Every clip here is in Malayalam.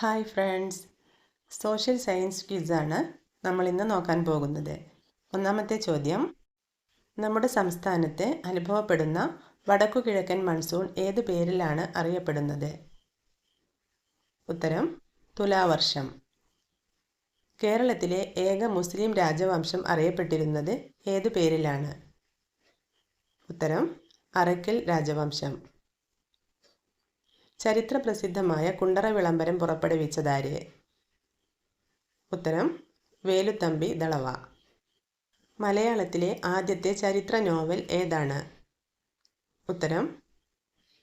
ഹായ് ഫ്രണ്ട്സ് സോഷ്യൽ സയൻസ് ക്വിസാണ് നമ്മൾ ഇന്ന് നോക്കാൻ പോകുന്നത്. ഒന്നാമത്തെ ചോദ്യം. നമ്മുടെ സംസ്ഥാനത്തെ അനുഭവപ്പെടുന്ന വടക്കുകിഴക്കൻ മൺസൂൺ ഏത് പേരിലാണ് അറിയപ്പെടുന്നത്? ഉത്തരം തുലാവർഷം. കേരളത്തിലെ ഏക മുസ്ലിം രാജവംശം അറിയപ്പെട്ടിരുന്നത് ഏത് പേരിലാണ്? ഉത്തരം അറക്കൽ രാജവംശം. ചരിത്ര പ്രസിദ്ധമായ കുണ്ടറ വിളംബരം പുറപ്പെടുവിച്ചതാര്? ഉത്തരം വേലുത്തമ്പി ദളവ. മലയാളത്തിലെ ആദ്യത്തെ ചരിത്ര നോവൽ ഏതാണ്? ഉത്തരം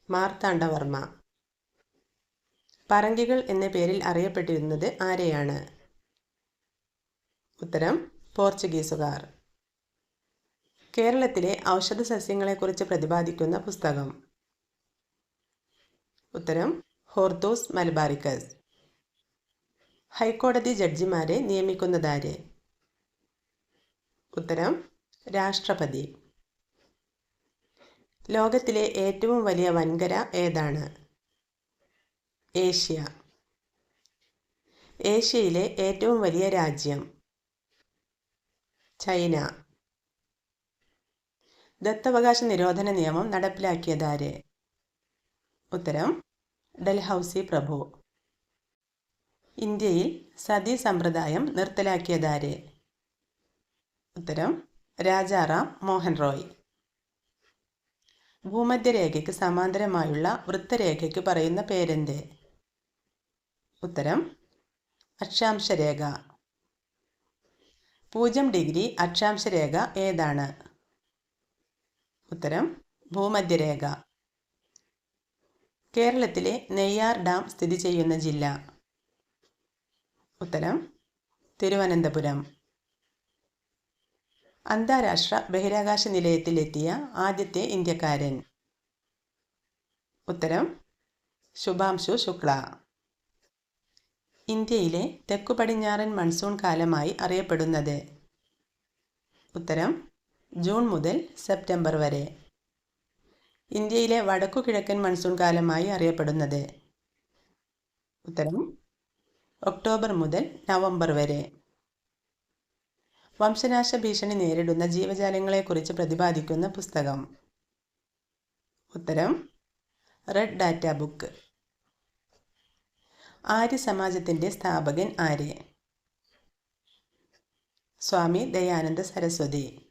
മാർത്താണ്ഡവർമ്മ. പറങ്കികൾ എന്ന പേരിൽ അറിയപ്പെട്ടിരുന്നത് ആരെയാണ്? ഉത്തരം പോർച്ചുഗീസുകാർ. കേരളത്തിലെ ഔഷധ സസ്യങ്ങളെക്കുറിച്ച് പ്രതിപാദിക്കുന്ന പുസ്തകം. ഉത്തരം ഹോർത്തോസ് മലബാറിക്കസ് ഹൈക്കോടതി ജഡ്ജിമാരെ നിയമിക്കുന്നതാര്? ഉത്തരം രാഷ്ട്രപതി. ലോകത്തിലെ ഏറ്റവും വലിയ വൻകര ഏതാണ്? ഏഷ്യ. ഏഷ്യയിലെ ഏറ്റവും വലിയ രാജ്യം. ചൈന. ദത്തവകാശ നിരോധന നിയമം നടപ്പിലാക്കിയതാര്? ഉത്തരം ഡൽഹൌസി പ്രഭു. ഇന്ത്യയിൽ സതി സമ്പ്രദായം നിർത്തലാക്കിയതാരെ? ഉത്തരം രാജാറാം മോഹൻ റോയ്. ഭൂമധ്യരേഖയ്ക്ക് സമാന്തരമായുള്ള വൃത്തരേഖയ്ക്ക് പറയുന്ന പേരെന്ത്? ഉത്തരം അക്ഷാംശരേഖ. പൂജ്യം ഡിഗ്രി അക്ഷാംശരേഖ ഏതാണ്? ഉത്തരം ഭൂമധ്യരേഖ. കേരളത്തിലെ നെയ്യാർ ഡാം സ്ഥിതി ചെയ്യുന്ന ജില്ല. ഉത്തരം തിരുവനന്തപുരം. അന്താരാഷ്ട്ര ബഹിരാകാശ നിലയത്തിലെത്തിയ ആദ്യത്തെ ഇന്ത്യക്കാരൻ. ഉത്തരം ശുഭാംശു ശുക്ല. ഇന്ത്യയിലെ തെക്കു പടിഞ്ഞാറൻ മൺസൂൺ കാലമായി അറിയപ്പെടുന്നത്. ഉത്തരം ജൂൺ മുതൽ സെപ്റ്റംബർ വരെ. ഇന്ത്യയിലെ വടക്കു കിഴക്കൻ മൺസൂൺ കാലമായി അറിയപ്പെടുന്നത്. ഉത്തരം ഒക്ടോബർ മുതൽ നവംബർ വരെ. വംശനാശ ഭീഷണി നേരിടുന്ന ജീവജാലങ്ങളെക്കുറിച്ച് പ്രതിപാദിക്കുന്ന പുസ്തകം. ഉത്തരം റെഡ് ഡാറ്റ ബുക്ക്. ആര്യ സമാജത്തിന്റെ സ്ഥാപകൻ ആര്യ സ്വാമി ദയാനന്ദ സരസ്വതി.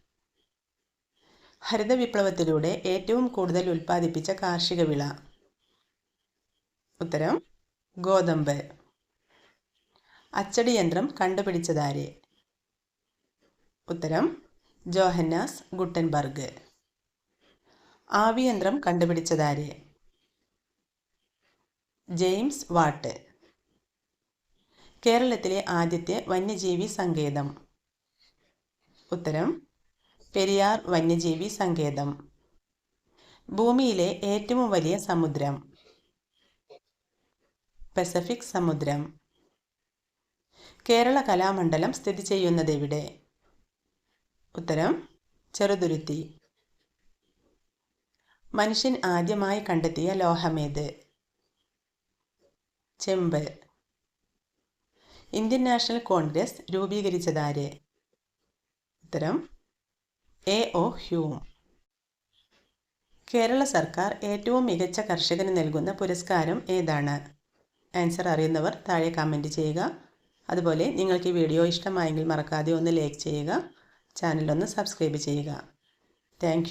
ഹരിത വിപ്ലവത്തിലൂടെ ഏറ്റവും കൂടുതൽ ഉൽപ്പാദിപ്പിച്ച കാർഷിക വിള. ഉത്തരം ഗോതമ്പ്. അച്ചടി യന്ത്രം കണ്ടുപിടിച്ചതാരെ? ഉത്തരം ജോഹന്നാസ് ഗുട്ടൻബർഗ്. ആവിയന്ത്രം കണ്ടുപിടിച്ചതാരെ? James Watt. കേരളത്തിലെ ആദ്യത്തെ വന്യജീവി സങ്കേതം. ഉത്തരം പെരിയാർ വന്യജീവി സങ്കേതം. ഭൂമിയിലെ ഏറ്റവും വലിയ സമുദ്രം. പസഫിക് സമുദ്രം. കേരള കലാമണ്ഡലം സ്ഥിതി ചെയ്യുന്നത് എവിടെ? ഉത്തരം ചെറുതുരുത്തി. മനുഷ്യൻ ആദ്യമായി കണ്ടെത്തിയ ലോഹമേത് ചെമ്പ്. ഇന്ത്യൻ നാഷണൽ കോൺഗ്രസ് രൂപീകരിച്ചതാര് ഉത്തരം എ ഒ ഹ്യൂം. കേരള സർക്കാർ ഏറ്റവും മികച്ച കർഷകന് നൽകുന്ന പുരസ്കാരം ഏതാണ്? ആൻസർ അറിയുന്നവർ താഴെ കമന്റ് ചെയ്യുക. അതുപോലെ നിങ്ങൾക്ക് ഈ വീഡിയോ ഇഷ്ടമായെങ്കിൽ മറക്കാതെ ഒന്ന് ലൈക്ക് ചെയ്യുക. ചാനലൊന്ന് സബ്സ്ക്രൈബ് ചെയ്യുക. താങ്ക്